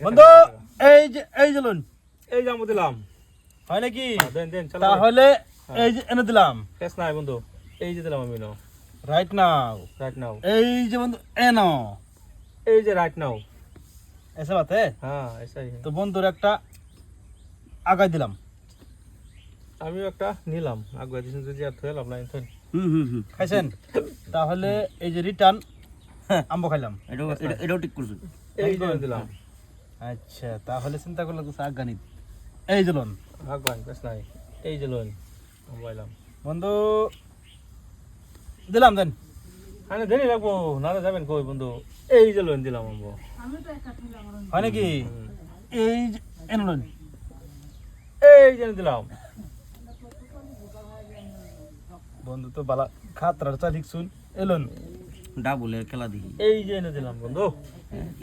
বন্ধু এই যে এই যে লোন। এই যে আমরা দিলাম। হয় নাকি? হ্যাঁ, দেন দেন চলো তাহলে এই যে এনে দিলাম। কেস নাই বন্ধু। এই যে দিলাম আমি no right now right now এই যে বন্ধু এনো এই যে রাইট নাও এসে বাতে হ্যাঁ এসাই। তো বন্ধুর একটা আগাই দিলাম। আমিও একটা নিলাম। আগুয়া দিছেন যদি আর থয়ে লাভ নাই হুম হুম হুম। খাইছেন? তাহলে এই যে রিটার্ন আম্ব খাইলাম। এটাও এটাও ঠিক করছ। এই যে দিলাম। আচ্ছা তাহলে চিন্তা করলে তো আগানিত এই যে লোন। আগুয়ান কেস নাই এই যে লোন মোবাইলাম বন্ধু দিলাম দেন। আরে দেরি লাগবো নালে যাবেন কই বন্ধু? এই যে লোন দিলাম আমবো হয় নাকি? এই যে লোন। এই যে দিলাম। বন্ধু তো বালা খাতরার চালিক শুন এলোন ডাবলে খেলা দেখি। এই যে এনে দিলাম বন্ধু।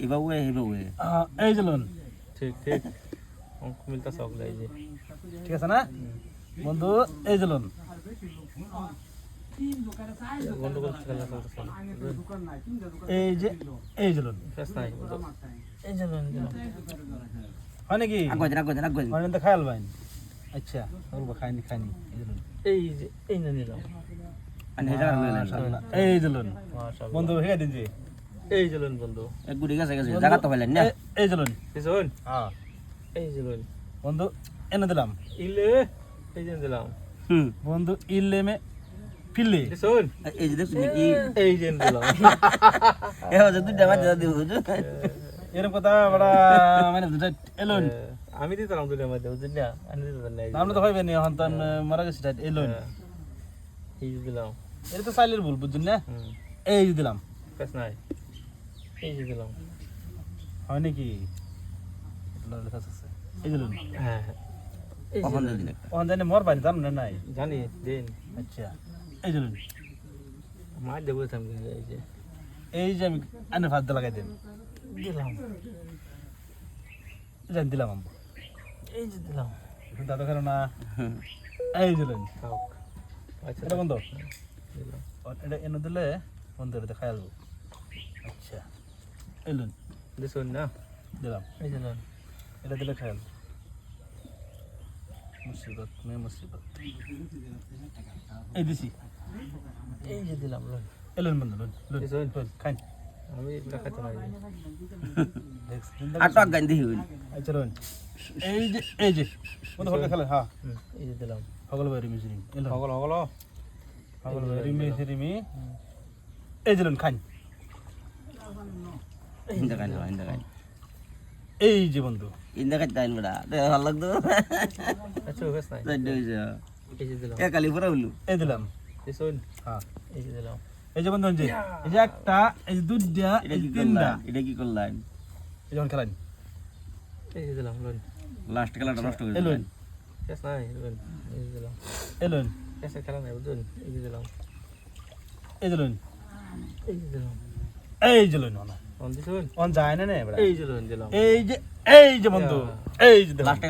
এবাবু এবাবু আহ, এই যে লোন। ঠিক ঠিক। অঙ্ক মিলতা সকলে এই যে। ঠিক আছে না? বন্ধু এই যে লোন। এই যে এই যে লোন। এই যে লোন হয় নাকি? আগুয়া আগুয়া আগুয়া না খায়াল ভাই আচ্ছা খাইনি খাইনি এই যে এই যে এই না নিলাম। এই বন্ধু দিন এই যে বন্ধু এক গুড়ি গেছে গেছে জায়গা তো পাইলেন না এই- এই যে হ্যাঁ এই যে বন্ধু এনে দিলাম ইলে এই যে দিলাম হুম বন্ধু ইল্লে মে ফিল্লে কিশোন এই যে দেখছি নাকি এই যে দিলাম এ হচ্ছে দুইটা বাজে দিব এরকম কথা বড় মানে দুটা এলোন আমি দিতাম দুটো মধ্যে বুঝলি না আমি দিতাম না আমরা তো হইবে নি এখন তো মারা গেছি এলোন হ্যাঁ। এই যে দিলাম এটা তো সাইলের ভুল বুঝছেন না এই যে দিলাম কাজ নাই এই যে দিলাম হয় নাকি। এই যে হ্যাঁ ওখান জানি মর পানি জানো না নাই জানি দিন আচ্ছা এই যে লোন মার দেবো এই যে এই যে আমি আনে ভাত লাগাই দেন দিলাম জানি দিলাম এই যে দিলাম দাদা কেন না এই খাও আচ্ছা এটা বন্ধ। এটা এনে দিলে বন্ধু এটা খাই আলবো আচ্ছা এই লোন। দিছুন না? দিলাম। এই যে এটা দিলে আলবো মুসিবত মে মুসিবত। এই দিছি। এই যে দিলাম লোন। এলোন বন্ধু লোন লোন খাই আমি এটা খাইতে নাই দেখছি আটো আগান দেখি হইল আচ্ছা লোন। এই যে এই যে বন্ধু হলকা খেলে হ্যাঁ। এই যে দিলাম। হগল হগল হগল ভাই রিমি সিরিমি। এই যে লোন খাই হিন্দা গান হিন্দা গান এই যে বন্ধু। গান তাইন বড়া দেখ লাগতো। আচ্ছা কাজ দিলাম। এ কালি পুরা হইল এই দিলাম। হ্যাঁ যে দিলাম। এই যে বন্ধু এই যে একটা এই যে দুইটা এটা কি যে তিনটা এটা কি করলাম এই যখন খেলান এই যে দিলাম লোন। লাস্ট খেলাটা নষ্ট করে এলোন দিলেন কাজ নাই লোন এই দিলাম এলোন কাছে খেলা নাই বুঝুন এই দিলাম এই যে লোন এই দিলাম এই যে লোন অন দিছুন অন যায় না নে এই যে লোন দিলাম এই যে এই যে বন্ধু। এই যে লাস্ট